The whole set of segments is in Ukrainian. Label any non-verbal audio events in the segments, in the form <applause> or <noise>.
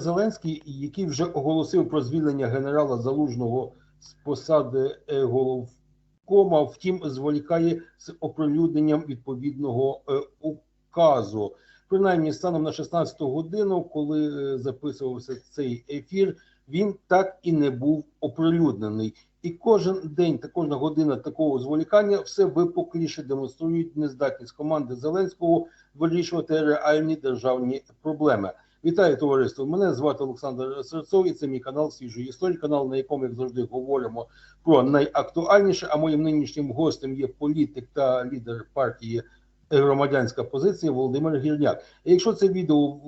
Зеленський, який вже оголосив про звільнення генерала Залужного з посади головкома, втім, зволікає з оприлюдненням відповідного е, указу. Принаймні, станом на 16 годину, коли е, записувався цей ефір, він так і не був оприлюднений. І кожен день та кожна година такого зволікання все випукліше демонструють нездатність команди Зеленського вирішувати реальні державні проблеми. Вітаю товариство! Мене звати Олександр Серцов, і це мій канал Свіжої історії, канал, на якому як завжди говоримо про найактуальніше. А моїм нинішнім гостем є політик та лідер партії Громадянська позиція Володимир Гірняк. Якщо це відео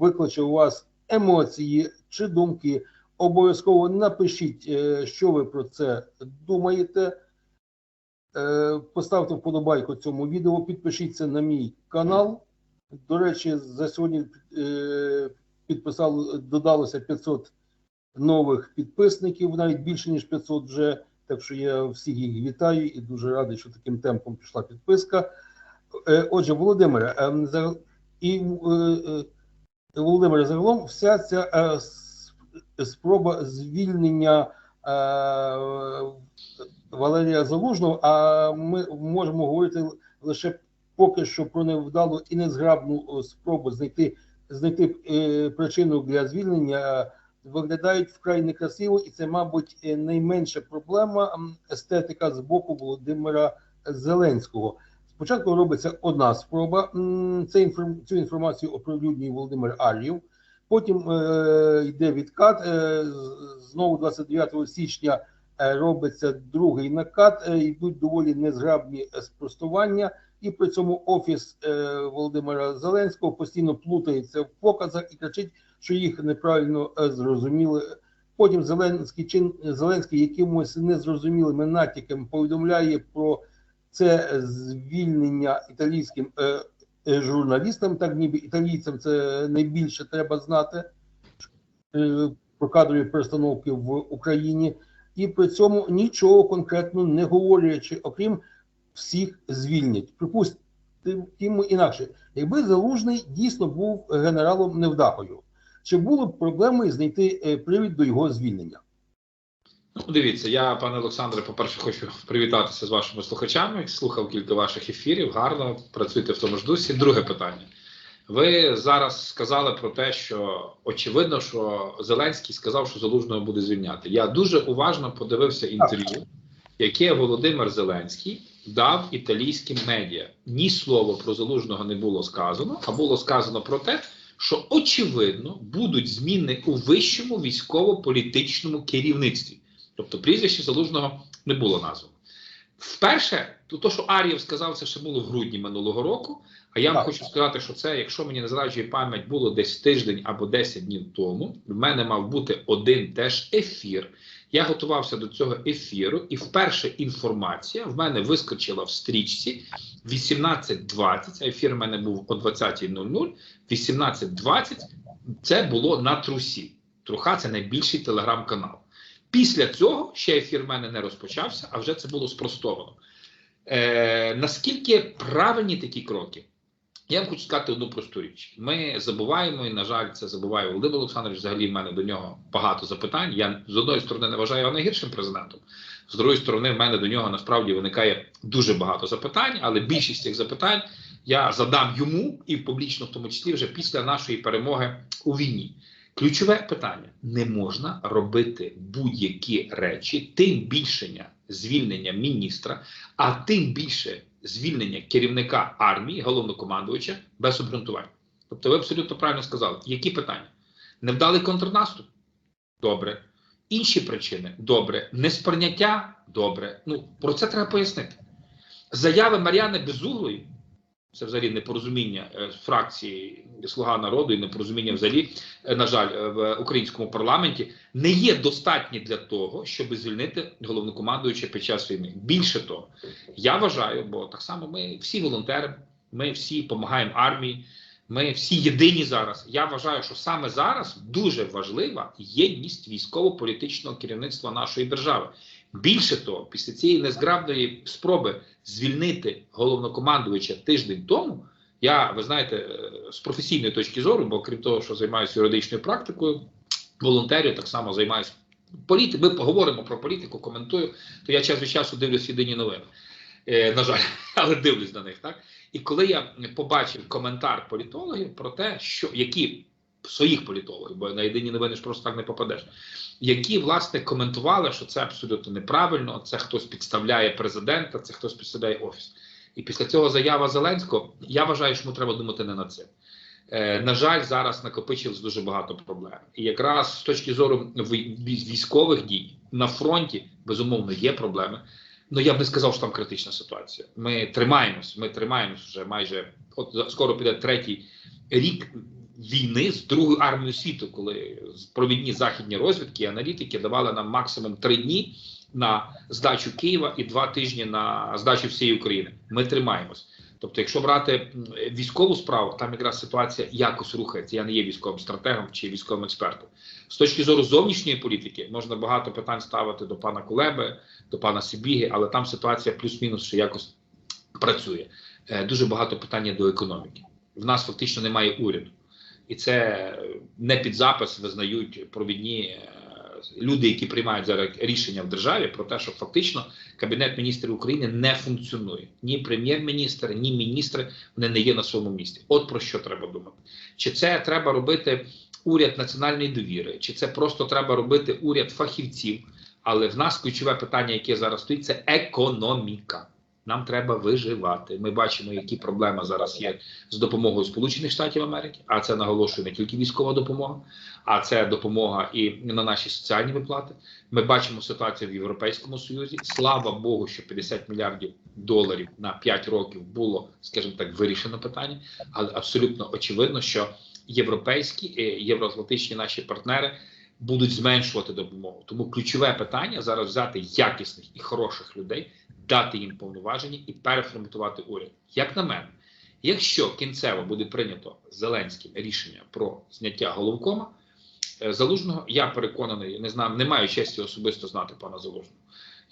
викличе у вас емоції чи думки, обов'язково напишіть, е, що ви про це думаєте. Е, Поставте вподобайку цьому відео, підпишіться на мій канал. До речі, за сьогодні е, підписало, додалося 500 нових підписників, навіть більше ніж 500 вже. Так що я всіх їх вітаю і дуже радий, що таким темпом пішла підписка. Е, Отже, Володимире, е, і Володимире, загалом вся ця спроба звільнення Валерія Залужного, а ми можемо говорити лише поки що про невдалу і незграбну спробу знайти знайти е, причину для звільнення. е, Виглядають вкрай некрасиво, і це, мабуть, е, найменша проблема естетика з боку Володимира Зеленського. Спочатку робиться одна спроба. Це інформ... цю інформацію оприлюднює Володимир Ар'єв. Потім е, йде відкат. Е, знову 29 січня е, робиться другий накат. Е, йдуть доволі незграбні е, спростування, і при цьому офіс е, Володимира Зеленського постійно плутається в показах і кричить, що їх неправильно е, зрозуміли. Потім Зеленський чин Зеленський якимось незрозумілими натяками повідомляє про це звільнення італійським е, е, журналістам, так ніби італійцям це найбільше треба знати е, про кадрові перестановки в Україні, і при цьому нічого конкретно не говорячи, окрім всіх звільнять. Припустимо інакше, якби залужний дійсно був генералом невдахою, чи було б проблемою знайти е, привід до його звільнення? Ну, дивіться, я, пане Олександре, по-перше, хочу привітатися з вашими слухачами. Слухав кілька ваших ефірів. Гарно працюйте в тому ж дусі. Друге питання. Ви зараз сказали про те, що очевидно, що Зеленський сказав, що залужного буде звільняти. Я дуже уважно подивився інтерв'ю, яке Володимир Зеленський дав італійським медіа. Ні слова про залужного не було сказано, а було сказано про те, що очевидно будуть зміни у вищому військово-політичному керівництві. Тобто прізвище залужного не було названо. Вперше, то, то, що Ар'єв сказав, це ще було в грудні минулого року. А я вам Так. хочу сказати, що це, якщо мені не зраджує пам'ять, було десь тиждень або 10 днів тому. В мене мав бути один теж ефір. Я готувався до цього ефіру, і вперше інформація в мене вискочила в стрічці 18.20, а ефір в мене був о 20.00. 18.20 це було на трусі. Труха це найбільший телеграм-канал. Після цього ще ефір в мене не розпочався, а вже це було спростовано. Е, наскільки правильні такі кроки? Я вам хочу сказати одну просту річ. Ми забуваємо, і, на жаль, це забуває Володимир Олександрович. Взагалі, в мене до нього багато запитань. Я з одної сторони не вважаю його найгіршим президентом, з другої сторони, в мене до нього насправді виникає дуже багато запитань, але більшість цих запитань я задам йому і публічно, в тому числі, вже після нашої перемоги у війні. Ключове питання: не можна робити будь-які речі, тим більше звільнення міністра, а тим більше звільнення керівника армії, головнокомандувача без обґрунтувань. Тобто, ви абсолютно правильно сказали, які питання? Невдалий контрнаступ? Добре. Інші причини добре. Несприйняття добре. Ну про це треба пояснити. Заяви Мар'яни Безуглої це взагалі непорозуміння е, фракції Слуга народу і непорозуміння взагалі, е, на жаль, е, в українському парламенті не є достатні для того, щоб звільнити головнокомандуюча під час війни. Більше того, я вважаю, бо так само ми всі волонтери, ми всі допомагаємо армії, ми всі єдині зараз. Я вважаю, що саме зараз дуже важлива єдність військово-політичного керівництва нашої держави. Більше того, після цієї незграбної спроби звільнити головнокомандувача тиждень тому, Я, ви знаєте, е, з професійної точки зору, бо крім того, що займаюся юридичною практикою, волонтерію, так само займаюся політикою. Ми поговоримо про політику, коментую, то я час від часу дивлюсь єдині новини. Е, на жаль, <laughs> але дивлюсь на них. Так? І коли я побачив коментар політологів про те, що які своїх політологів, бо на єдині новини ж просто так не попадеш, які власне коментували, що це абсолютно неправильно, це хтось підставляє президента, це хтось підставляє офіс. І після цього заява Зеленського, я вважаю, що йому треба думати не над цим. Е, на жаль, зараз накопичилось дуже багато проблем. І якраз з точки зору військових дій на фронті, безумовно, є проблеми. Ну я б не сказав, що там критична ситуація. Ми тримаємось, ми тримаємось вже майже от скоро піде третій рік війни з другою армією світу, коли провідні західні розвідки і аналітики давали нам максимум три дні на здачу Києва і два тижні на здачу всієї України. Ми тримаємось. Тобто, якщо брати військову справу, там якраз ситуація якось рухається. Я не є військовим стратегом чи військовим експертом. З точки зору зовнішньої політики можна багато питань ставити до пана Кулеби, до пана Сибіги, але там ситуація плюс-мінус ще якось працює. Е, Дуже багато питань до економіки. В нас фактично немає уряду, і це не під запис визнають провідні е, люди, які приймають зараз рішення в державі про те, що фактично кабінет міністрів України не функціонує. Ні прем'єр-міністр, ні міністри вони не є на своєму місці. От про що треба думати. Чи це треба робити уряд національної довіри, чи це просто треба робити уряд фахівців? Але в нас ключове питання, яке зараз стоїть, це економіка. Нам треба виживати. Ми бачимо, які проблеми зараз є з допомогою Сполучених Штатів Америки. А це наголошую не тільки військова допомога, а це допомога і на наші соціальні виплати. Ми бачимо ситуацію в Європейському Союзі. Слава Богу, що 50 мільярдів доларів на 5 років було, скажімо так, вирішено питання, але абсолютно очевидно, що європейські і євроатлантичні наші партнери будуть зменшувати допомогу. Тому ключове питання зараз взяти якісних і хороших людей, дати їм повноваження і переформатувати уряд. Як на мене, якщо кінцево буде прийнято Зеленським рішення про зняття головкома е, залужного, я переконаний, не знаю, не маю честі особисто знати пана залужного.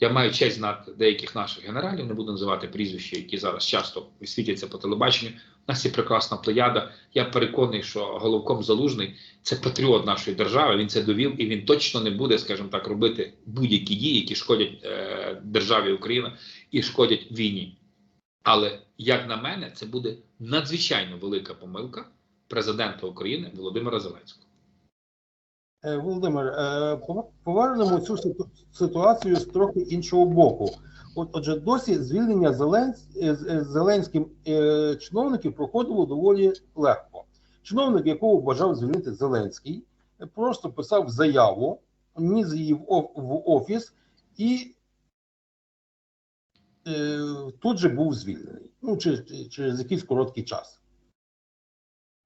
Я маю честь знати деяких наших генералів, не буду називати прізвища, які зараз часто світяться по телебаченню. У нас є прекрасна плеяда. Я переконаний, що головком залужний це патріот нашої держави. Він це довів, і він точно не буде, скажімо так, робити будь-які дії, які шкодять е, державі Україна і шкодять війні. Але як на мене, це буде надзвичайно велика помилка президента України Володимира Зеленського. Е, Володимир, е, повернемо цю ситуацію з трохи іншого боку. От, отже, досі звільнення Зеленсь, е, Зеленським чиновників проходило доволі легко. Чиновник, якого бажав звільнити Зеленський, просто писав заяву, ніс її в, офіс і тут же був звільнений. Ну, через якийсь короткий час.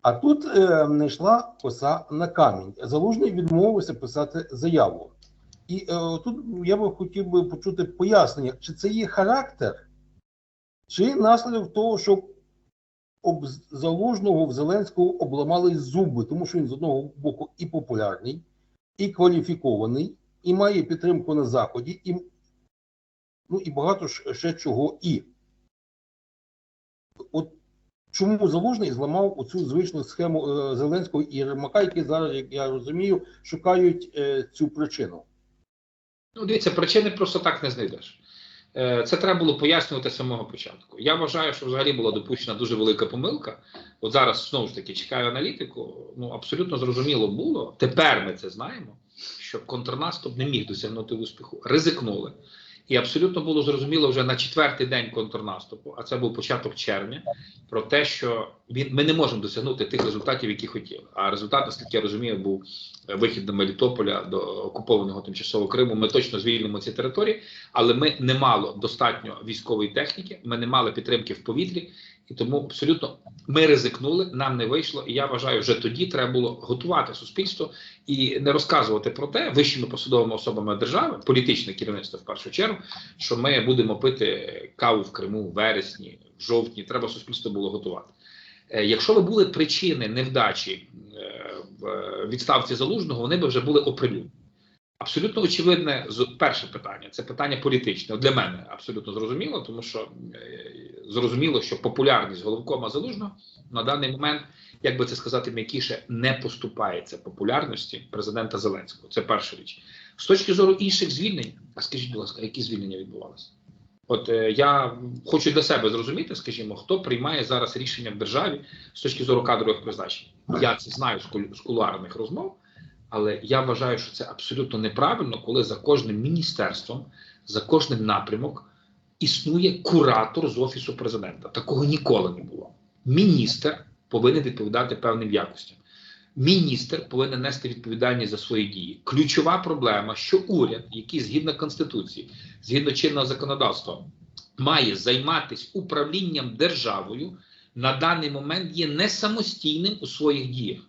А тут е, не йшла коса на камінь. Залужний відмовився писати заяву. І е, тут я би хотів би почути пояснення, чи це є характер, чи наслідок того, що об залужного в Зеленського обламали зуби, тому що він з одного боку і популярний, і кваліфікований, і має підтримку на Заході, і, ну, і багато ще чого і. От чому Залужний зламав оцю звичну схему е, Зеленського і Єрмака, які зараз, як я розумію, шукають е, цю причину. Ну, дивіться, причини просто так не знайдеш. Е, Це треба було пояснювати з самого початку. Я вважаю, що взагалі була допущена дуже велика помилка. От зараз знову ж таки чекаю аналітику. Ну абсолютно зрозуміло було. Тепер ми це знаємо, що контрнаступ не міг досягнути успіху. Ризикнули. І абсолютно було зрозуміло вже на четвертий день контрнаступу, а це був початок червня, про те, що він ми не можемо досягнути тих результатів, які хотіли. А результат, наскільки я розумію, був е, вихід до Мелітополя, до окупованого тимчасово Криму. Ми точно звільнимо ці території, але ми не мали достатньо військової техніки, ми не мали підтримки в повітрі, і тому абсолютно ми ризикнули, нам не вийшло. І я вважаю, вже тоді треба було готувати суспільство і не розказувати про те вищими посадовими особами держави, політичне керівництво в першу чергу, що ми будемо пити каву в Криму в вересні, в жовтні. Треба суспільство було готувати. Е, Якщо би були причини невдачі е, в відставці залужного, вони би вже були оприлюднені. Абсолютно очевидне, перше питання це питання політичне. Для мене абсолютно зрозуміло, тому що е, зрозуміло, що популярність головкома залужного на даний момент, як би це сказати м'якіше, не поступається популярності президента Зеленського. Це перша річ. З точки зору інших звільнень, а скажіть, будь ласка, які звільнення відбувалися? От е, я хочу для себе зрозуміти, скажімо, хто приймає зараз рішення в державі з точки зору кадрових призначень. Я це знаю з кулуарних розмов, але я вважаю, що це абсолютно неправильно, коли за кожним міністерством, за кожним напрямок існує куратор з офісу президента. Такого ніколи не було. Міністр повинен відповідати певним якостям. Міністр повинен нести відповідальність за свої дії. Ключова проблема, що уряд, який згідно конституції, згідно чинного законодавства, має займатися управлінням державою, на даний момент є не самостійним у своїх діях.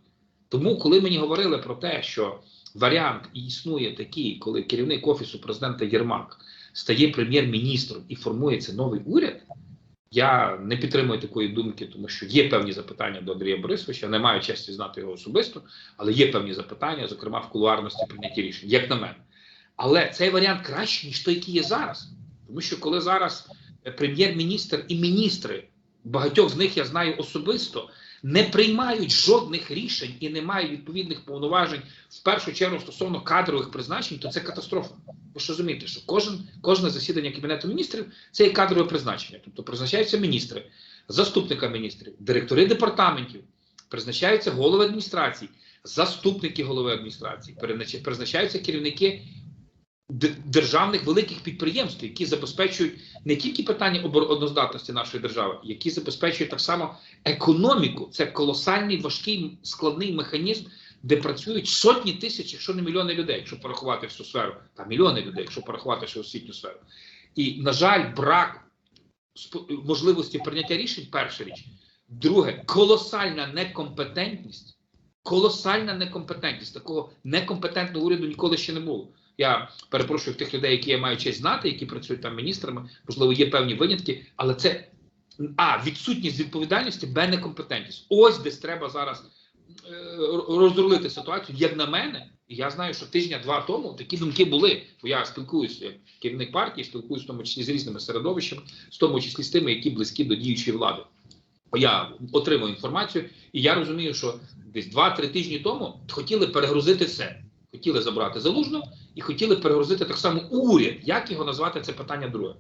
Тому, коли мені говорили про те, що варіант існує такий, коли керівник офісу президента Єрмак стає прем'єр-міністром і формується новий уряд, я не підтримую такої думки, тому що є певні запитання до Андрія Борисовича. Не маю честі знати його особисто, але є певні запитання, зокрема в кулуарності прийняття рішень, як на мене. Але цей варіант кращий, ніж той, який є зараз. Тому що коли зараз прем'єр-міністр і міністри, багатьох з них я знаю особисто, не приймають жодних рішень і не мають відповідних повноважень в першу чергу стосовно кадрових призначень, то це катастрофа. Ви ж розумієте, що кожен, кожне засідання кабінету міністрів це є кадрове призначення. Тобто призначаються міністри, заступника міністрів, директори департаментів, призначаються голови адміністрацій, заступники голови адміністрації, призначаються керівники державних великих підприємств, які забезпечують не тільки питання обороноздатності нашої держави, які забезпечують так само економіку. Це колосальний важкий складний механізм, де працюють сотні тисяч, якщо не мільйони людей, якщо порахувати всю сферу, та мільйони людей, якщо порахувати ще освітню сферу. І, на жаль, брак можливості прийняття рішень перша річ. Друге, колосальна некомпетентність. Колосальна некомпетентність. Такого некомпетентного уряду ніколи ще не було. Я перепрошую тих людей, які я маю честь знати, які працюють там міністрами, можливо, є певні винятки, але це а відсутність відповідальності, б некомпетентність. Ось десь треба зараз е, розрулити ситуацію. Як на мене, я знаю, що тижня-два тому такі думки були. Бо я спілкуюся як керівник партії, спілкуюся в тому числі з різними середовищами, в тому числі з тими, які близькі до діючої влади. Я отримав інформацію, і я розумію, що десь 2-3 тижні тому хотіли перегрузити все. Хотіли забрати залужно і хотіли перегрузити так само уряд. Як його назвати, це питання друге.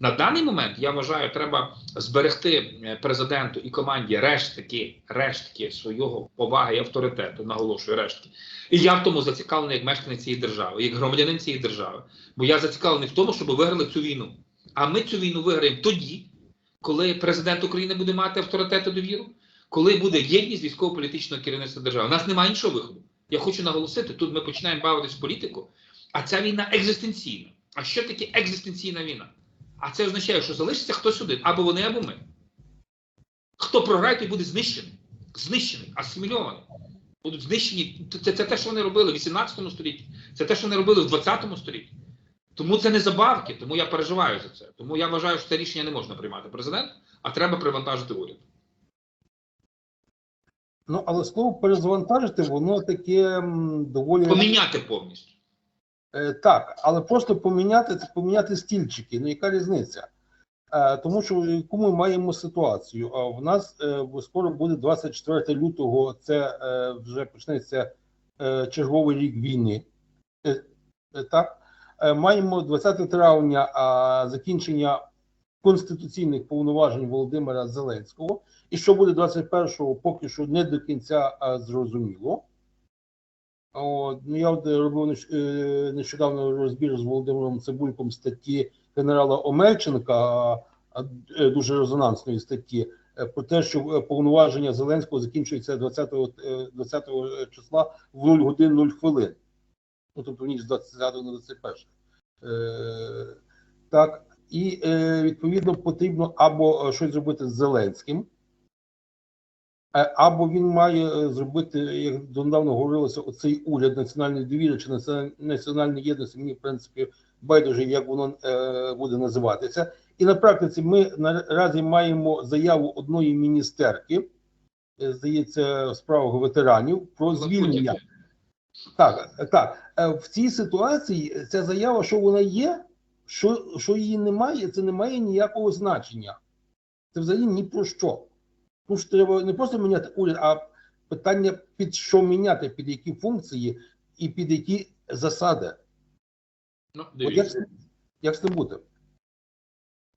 На даний момент я вважаю, треба зберегти е, президенту і команді рештки, рештки свого поваги і авторитету, наголошую рештки. І я в тому зацікавлений як мешканець цієї держави, як громадянин цієї держави. Бо я зацікавлений в тому, щоб виграли цю війну. А ми цю війну виграємо тоді, коли президент України буде мати авторитет і довіру, коли буде єдність військово-політичного керівництва держави. У нас немає іншого виходу. Я хочу наголосити, тут ми починаємо бавитись в політику, а ця війна екзистенційна. А що таке екзистенційна війна? А це означає, що залишиться хтось один, або вони, або ми. Хто програє, той буде знищений. Знищений, асимільований. Будуть знищені. Це, це те, що вони робили в 18 столітті, це те, що вони робили в 20 столітті. Тому це не забавки, тому я переживаю за це. Тому я вважаю, що це рішення не можна приймати президент, а треба привантажити уряд. Ну, але слово перезвантажити, воно таке доволі. Поміняти повністю. Е, Так, але просто поміняти це поміняти стільчики. Ну яка різниця? Е, Тому що яку ми маємо ситуацію? А в нас е, скоро буде 24 лютого. Це е, вже почнеться е, черговий рік війни. Е, е, Так, Е, маємо 20 травня а, закінчення конституційних повноважень Володимира Зеленського. І що буде 21-го, поки що не до кінця а, зрозуміло. От, ну, я от робив е, нещодавно розбір з Володимиром Цибульком статті генерала Омельченка, е, дуже резонансної статті, е, про те, що е, повноваження Зеленського закінчується 20, е, 20 числа в 0 годин 0 хвилин. Ну, тобто в ніч з 20 на 21. Е, так, і е, відповідно потрібно або е, щось зробити з Зеленським. Е, Або він має е, зробити, як донедавна говорилося, оцей уряд національної довіри чи національної єдності. Мені в принципі байдуже, як воно е, буде називатися. І на практиці ми наразі маємо заяву одної міністерки, здається, в справах ветеранів про звільнення. Так, так. В цій ситуації ця заява, що вона є, що, що її немає, це не має ніякого значення. Це взагалі ні про що. Тому що треба не просто міняти уряд, а питання під що міняти, під які функції і під які засади. Ну, От як, дивіться. з- як з тим бути?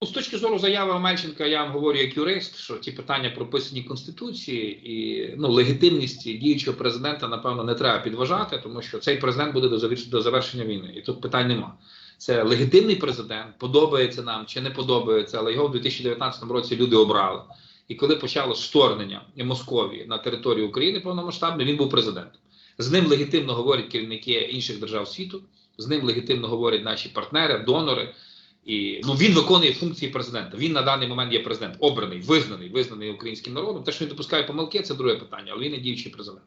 Ну, З точки зору заяви Омельченка, я вам говорю як юрист, що ті питання прописані Конституції і ну, легітимності діючого президента, напевно, не треба підважати, тому що цей президент буде до завершення війни. І тут питань нема. Це легітимний президент, подобається нам чи не подобається, але його в 2019 році люди обрали. І коли почалось вторгнення Московії на територію України повномасштабне, він був президентом. З ним легітимно говорять керівники інших держав світу, з ним легітимно говорять наші партнери, донори. І ну він виконує функції президента. Він на даний момент є президент, обраний, визнаний, визнаний українським народом. Те, що він допускає помилки, це друге питання, але він не діючий президент.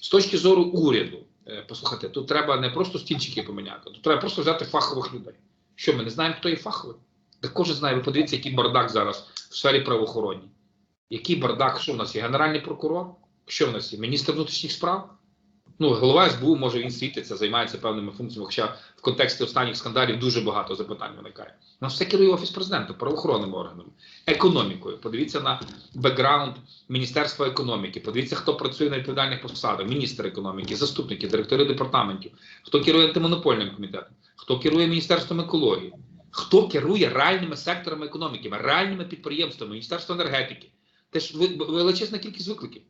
З точки зору уряду, е, послухайте, тут треба не просто стільчики поміняти, тут треба просто взяти фахових людей. Що ми не знаємо, хто є фаховий? Та кожен знає, ви подивіться, який бардак зараз в сфері правоохоронній. Який бардак, що в нас є? Генеральний прокурор? Що в нас є? Міністр внутрішніх справ? Ну, голова СБУ, може він світиться, займається певними функціями, хоча в контексті останніх скандалів дуже багато запитань виникає. У нас все керує офіс президента, правоохоронними органами, економікою. Подивіться на бекграунд Міністерства економіки. Подивіться, хто працює на відповідальних посадах: міністр економіки, заступники, директори департаментів, хто керує антимонопольним комітетом, хто керує міністерством екології, хто керує реальними секторами економіки, реальними підприємствами, міністерство енергетики. Теж величезна кількість викликів.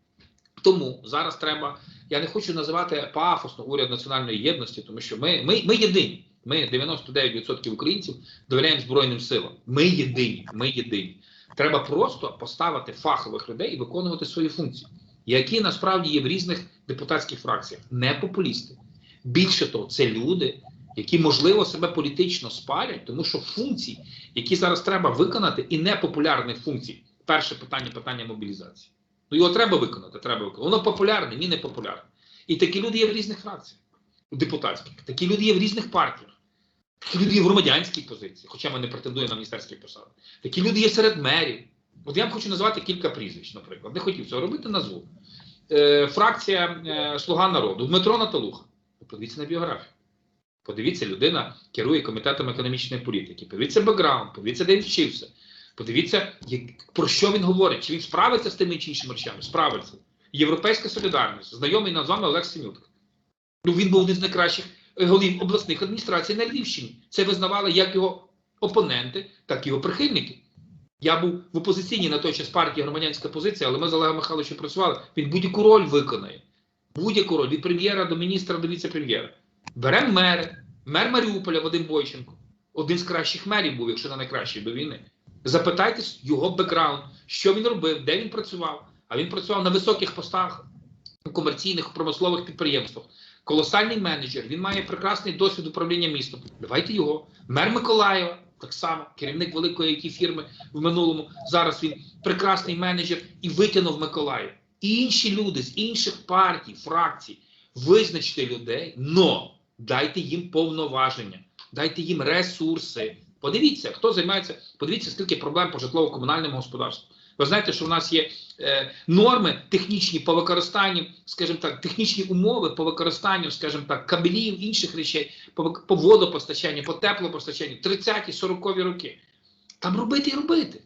Тому зараз треба. Я не хочу називати пафосно уряд національної єдності, тому що ми, ми, ми єдині. Ми 99% українців довіряємо Збройним силам. Ми єдині. Ми єдині. Треба просто поставити фахових людей і виконувати свої функції, які насправді є в різних депутатських фракціях. Не популісти. Більше того, це люди, які можливо себе політично спалять, тому що функції, які зараз треба виконати, і непопулярних функцій. Перше питання питання мобілізації. Ну його треба виконати, треба виконати. Воно популярне, ні не популярне. І такі люди є в різних фракціях, у депутатських, такі люди є в різних партіях, такі люди є в громадянській позиції, хоча ми не претендуємо на міністерські посади. Такі люди є серед мерів. От я вам хочу назвати кілька прізвищ, наприклад. Не хотів цього робити, назву. Е, фракція е, Слуга народу, Дмитро Наталуха. Подивіться на біографію. Подивіться, людина керує комітетом економічної політики. Подивіться бекграунд, подивіться, де він вчився. Подивіться, як, про що він говорить. Чи він справиться з тими чи іншими речами? Справиться. Європейська солідарність. Знайомий нам з вами Олег Семютка. Ну, він був один з найкращих е, голів обласних адміністрацій на Львівщині. Це визнавали як його опоненти, так і його прихильники. Я був в опозиційній на той час партії громадянська позиція, але ми з Олегом Михайловичем працювали. Він будь-яку роль виконає. Будь-яку роль від прем'єра до міністра до віце-прем'єра. Беремо мери, мер Маріуполя Вадим Бойченко. Один з кращих мерів був, якщо не найкращий до війни. Запитайте його бекграунд, що він робив, де він працював. А він працював на високих постах у комерційних промислових підприємствах. Колосальний менеджер, він має прекрасний досвід управління містом. Давайте його. Мер Миколаєва, так само, керівник великої it фірми в минулому. Зараз він прекрасний менеджер і витягнув Миколаїв. І інші люди з інших партій, фракцій, визначте людей, но дайте їм повноваження, дайте їм ресурси. Подивіться, хто займається, подивіться, скільки проблем по житлово-комунальному господарству. Ви знаєте, що в нас є е, норми технічні по використанню, скажімо так, технічні умови по використанню, скажімо так, кабелів, інших речей, по, по водопостачанню, по теплопостачанню, 30-ті, 40-ві роки. Там робити і робити.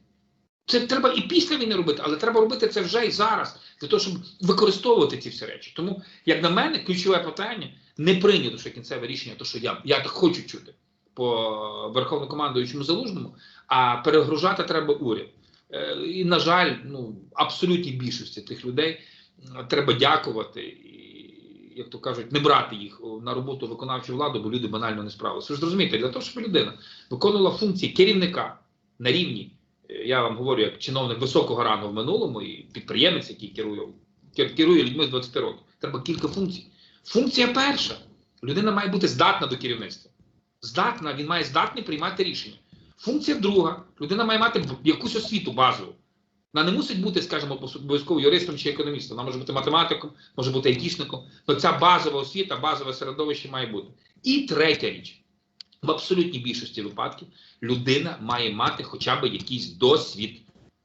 Це треба і після війни робити, але треба робити це вже і зараз, для того, щоб використовувати ці всі речі. Тому, як на мене, ключове питання не прийнято ще кінцеве рішення, то що я, я так хочу чути по верховнокомандуючому залужному, а перегружати треба уряд. Е, І, на жаль, ну абсолютній більшості тих людей треба дякувати і, як то кажуть, не брати їх на роботу виконавчу владу, бо люди банально не справилися. Ви ж зрозумієте, для того, щоб людина виконувала функції керівника на рівні, е, я вам говорю, як чиновник високого рангу в минулому і підприємець, який керує, керує людьми з 20 років. Треба кілька функцій. Функція перша: людина має бути здатна до керівництва. Здатна, він має здатний приймати рішення. Функція друга: людина має мати якусь освіту базову. Вона не мусить бути, скажімо, обов'яз- обов'язково юристом чи економістом. Вона може бути математиком, може бути айтішником. Але ця базова освіта, базове середовище має бути. І третя річ: в абсолютній більшості випадків людина має мати хоча б якийсь досвід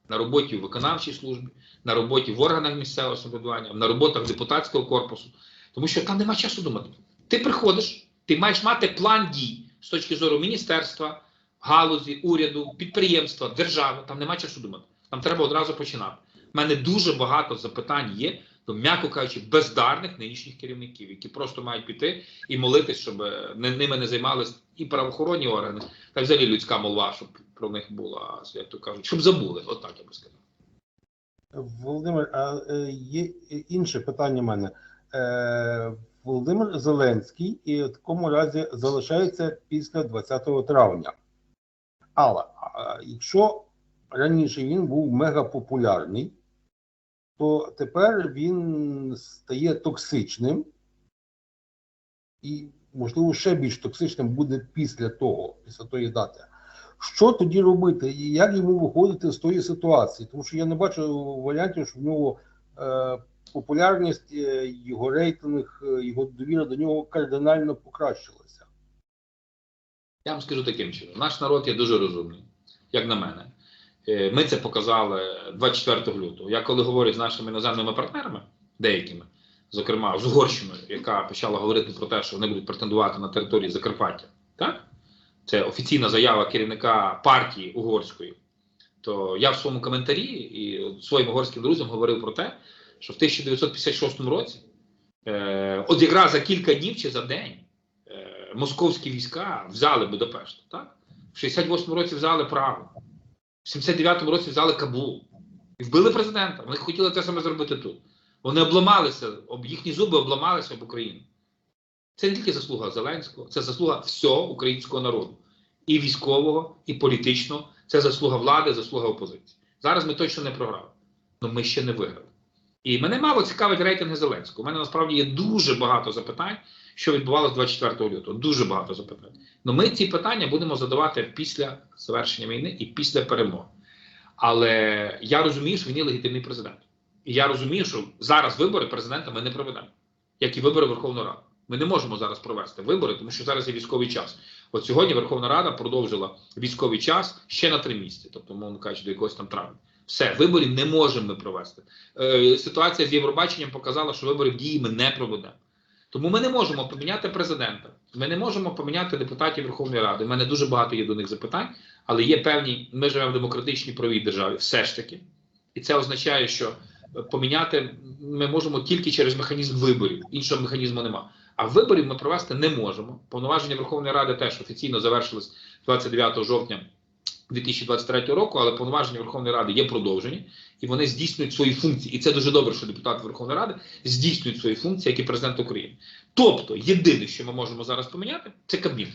на роботі у виконавчій службі, на роботі в органах місцевого самоврядування, на роботах депутатського корпусу. Тому що там нема часу думати. Ти приходиш, ти маєш мати план дій з точки зору міністерства, галузі, уряду, підприємства, держави. Там нема часу думати. Там треба одразу починати. У мене дуже багато запитань є до, м'яко кажучи, бездарних нинішніх керівників, які просто мають піти і молитись, щоб е, ними не займались і правоохоронні органи, та взагалі людська молва, щоб про них була, як то кажуть, щоб забули. Отак я би сказав. Володимир, а е, є інше питання в мене. Володимир Зеленський і в такому разі залишається після 20 травня. Але якщо раніше він був мегапопулярний, то тепер він стає токсичним і, можливо, ще більш токсичним буде після того, після тої дати. Що тоді робити? І як йому виходити з тої ситуації? Тому що я не бачу варіантів, що в нього е, популярність, е, його рейтинг, е, його довіра до нього кардинально покращилася. Я вам скажу таким чином: наш народ є дуже розумний, як на мене. Е, Ми це показали 24 лютого. Я коли говорю з нашими іноземними партнерами, деякими, зокрема з Угорщиною, яка почала говорити про те, що вони будуть претендувати на території Закарпаття, так? Це офіційна заява керівника партії угорської. То я в своєму коментарі і своїм угорським друзям говорив про те, що в 1956 році, е, от якраз за кілька днів чи за день, е, московські війська взяли Будапешт, так? В 68-му році взяли Прагу, в 79-му році взяли Кабул і вбили президента. Вони хотіли те саме зробити тут. Вони обламалися, об їхні зуби обламалися об Україну. Це не тільки заслуга Зеленського, це заслуга всього українського народу. І військового, і політичного. Це заслуга влади, заслуга опозиції. Зараз ми точно не програли, але ми ще не виграли. І мене мало цікавить рейтинги Зеленського. У мене насправді є дуже багато запитань, що відбувалося 24 лютого. Дуже багато запитань. Але ми ці питання будемо задавати після завершення війни і після перемоги. Але я розумію, що він є легітимний президент. І я розумію, що зараз вибори президента ми не проведемо, як і вибори Верховної Ради. Ми не можемо зараз провести вибори, тому що зараз є військовий час. От сьогодні Верховна Рада продовжила військовий час ще на три місяці, тобто, мовно кажучи, до якогось там травня. Все, виборів не можемо ми провести. Е, ситуація з Євробаченням показала, що виборів дії ми не проведемо. Тому ми не можемо поміняти президента, ми не можемо поміняти депутатів Верховної Ради. У мене дуже багато є до них запитань, але є певні, ми живемо в демократичній правій державі, все ж таки. І це означає, що е, поміняти ми можемо тільки через механізм виборів. Іншого механізму нема. А виборів ми провести не можемо. Повноваження Верховної Ради теж офіційно завершились 29 жовтня 2023 року, але повноваження Верховної Ради є продовжені, і вони здійснюють свої функції. І це дуже добре, що депутати Верховної Ради здійснюють свої функції, як і президент України. Тобто, єдине, що ми можемо зараз поміняти, це Кабмін.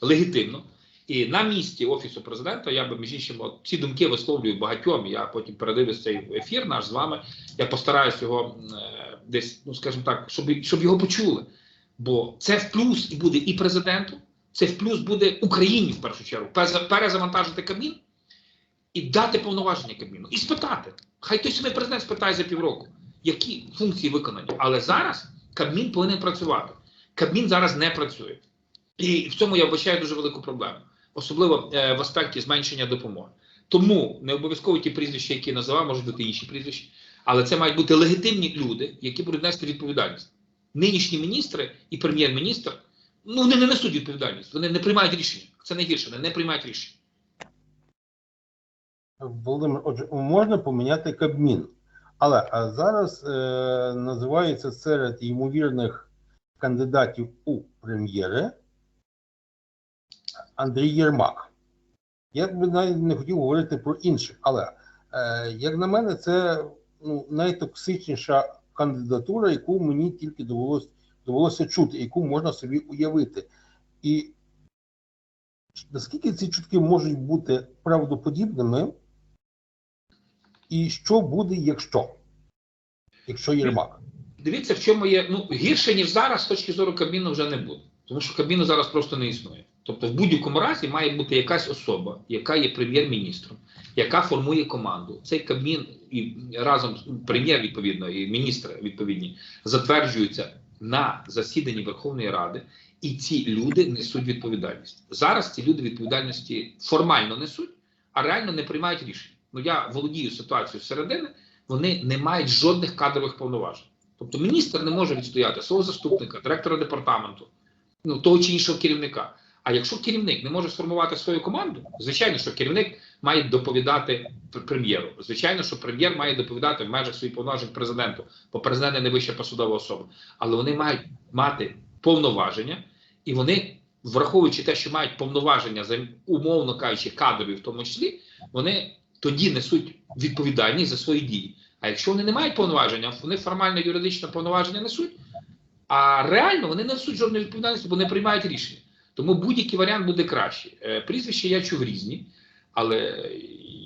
Легітимно. І на місці офісу президента я би між іншим ці думки висловлюю багатьом. Я потім передивлюсь цей ефір наш з вами. Я постараюсь його е, десь, ну скажімо так, щоб, щоб його почули. Бо це в плюс і буде і президенту, це в плюс буде Україні в першу чергу. Перезавантажити Кабмін і дати повноваження Кабміну. І спитати. Хай той самий президент спитає за півроку, які функції виконані. Але зараз Кабмін повинен працювати. Кабмін зараз не працює. І в цьому я вбачаю дуже велику проблему, особливо е, в аспекті зменшення допомоги. Тому не обов'язково ті прізвища, які я називав, можуть бути інші прізвища, але це мають бути легітимні люди, які будуть нести відповідальність. Нинішні міністри і прем'єр-міністр ну вони не несуть відповідальність, вони не приймають рішення. Це найгірше, вони не приймають рішення. Володимир, отже, можна поміняти Кабмін. Але а зараз е, називається серед ймовірних кандидатів у прем'єри Андрій Єрмак. Я б навіть не хотів говорити про інших, але е, як на мене, це ну, найтоксичніша кандидатура, яку мені тільки довелось, довелося чути, яку можна собі уявити. І наскільки ці чутки можуть бути правдоподібними, і що буде, якщо? Якщо Єрмак. Дивіться, в чому є ну гірше ніж зараз, з точки зору Кабміну вже не буде, тому що Кабміну зараз просто не існує. Тобто, в будь-якому разі має бути якась особа, яка є прем'єр-міністром, яка формує команду. Цей Кабмін і разом прем'єр відповідно і міністри відповідні затверджуються на засіданні Верховної Ради, і ці люди несуть відповідальність. Зараз ці люди відповідальності формально несуть, а реально не приймають рішень. Ну я володію ситуацією середини, вони не мають жодних кадрових повноважень. Тобто міністр не може відстояти свого заступника, директора департаменту, ну того чи іншого керівника. А якщо керівник не може сформувати свою команду, звичайно, що керівник має доповідати прем'єру. Звичайно, що прем'єр має доповідати в межах своїх повноважень президенту, бо президент є найвища посадова особа. Але вони мають мати повноваження, і вони, враховуючи те, що мають повноваження за умовно кажучи, кадрові, в тому числі, вони тоді несуть відповідальність за свої дії. А якщо вони не мають повноваження, вони формально юридично повноваження несуть, а реально вони не несуть жодної відповідальності, бо не приймають рішення. Тому будь-який варіант буде кращий. Е, Прізвища я чув різні, але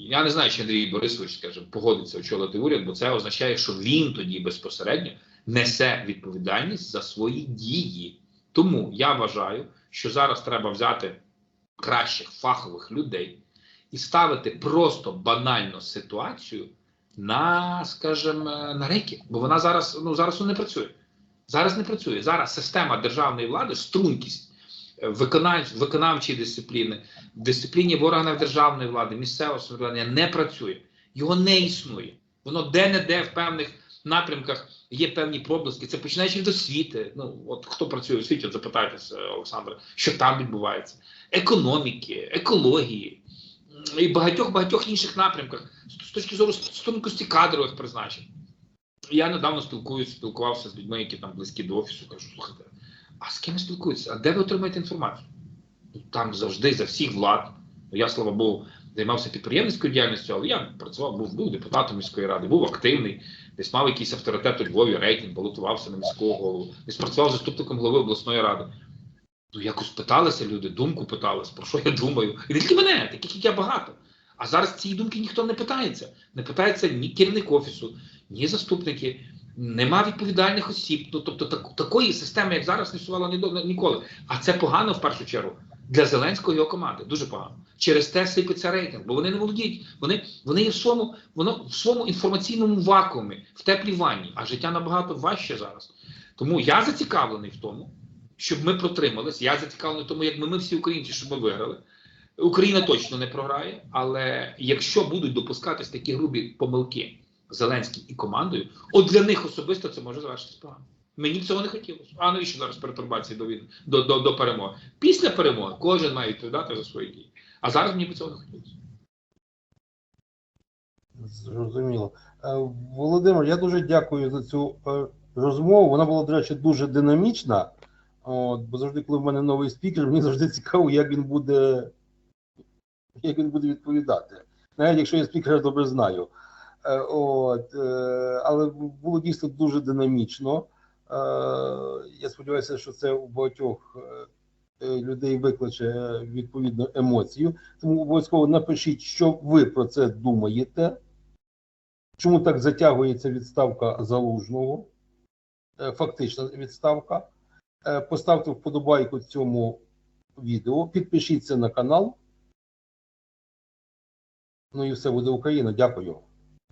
я не знаю, чи Андрій Борисович скаже, погодиться очолити уряд, бо це означає, що він тоді безпосередньо несе відповідальність за свої дії. Тому я вважаю, що зараз треба взяти кращих фахових людей і ставити просто банально ситуацію на, скажімо, на рейки, бо вона зараз ну зараз не працює. Зараз не працює. Зараз система державної влади, стрункість виконавчої дисципліни, дисципліні в органах державної влади, місцевого самоврядування не працює. Його не існує. Воно де-не-де в певних напрямках є певні проблиски. Це починаючи від освіти. Ну от хто працює в освіті, от запитайтеся, Олександра, що там відбувається, економіки, екології і багатьох багатьох інших напрямках з- точки зору стосункості кадрових призначень. Я недавно спілкуюся, спілкувався з людьми, які там близькі до офісу. Кажу, слухайте, а з ким ви спілкуєтеся? А де ви отримаєте інформацію? Там завжди за всіх влад. Ну, Я, слава Богу, займався підприємницькою діяльністю, але я працював, був, був депутатом міської ради, був активний, десь мав якийсь авторитет у Львові, рейтинг, балотувався на міського голову, десь працював заступником голови обласної ради. Ну, якось питалися люди, думку питалися, про що я думаю. І не тільки мене, таких як я багато. А зараз цієї думки ніхто не питається. Не питається ні керівник офісу, ні заступники, нема відповідальних осіб. Ну, тобто так, такої системи, як зараз, не існувало ніколи. А це погано в першу чергу для Зеленського і його команди. Дуже погано. Через те сипеться рейтинг, бо вони не володіють. Вони, вони є в своєму, воно в своєму інформаційному вакуумі, в теплій ванні, а життя набагато важче зараз. Тому я зацікавлений в тому, щоб ми протримались. Я зацікавлений в тому, як ми, ми всі українці, щоб ми виграли. Україна точно не програє, але якщо будуть допускатись такі грубі помилки Зеленський і командою, от для них особисто це може завершитися погано. Мені б цього не хотілося. А навіщо зараз перетурбації до до, до, до перемоги? Після перемоги кожен має відповідати за свої дії. А зараз мені б цього не хотілося. Зрозуміло. Е, Володимир, я дуже дякую за цю е, розмову. Вона була, до речі, дуже динамічна. От, бо завжди, коли в мене новий спікер, мені завжди цікаво, як він буде, як він буде відповідати. Навіть якщо я спікера добре знаю. Е, От, е, але було дійсно дуже динамічно. Е, Я сподіваюся, що це у багатьох людей викличе відповідну емоцію. Тому обов'язково напишіть, що ви про це думаєте. Чому так затягується відставка залужного? Фактична відставка. Поставте вподобайку цьому відео, підпишіться на канал. Ну і все буде Україна. Дякую.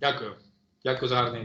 Ďakujem. Ďakujem za harný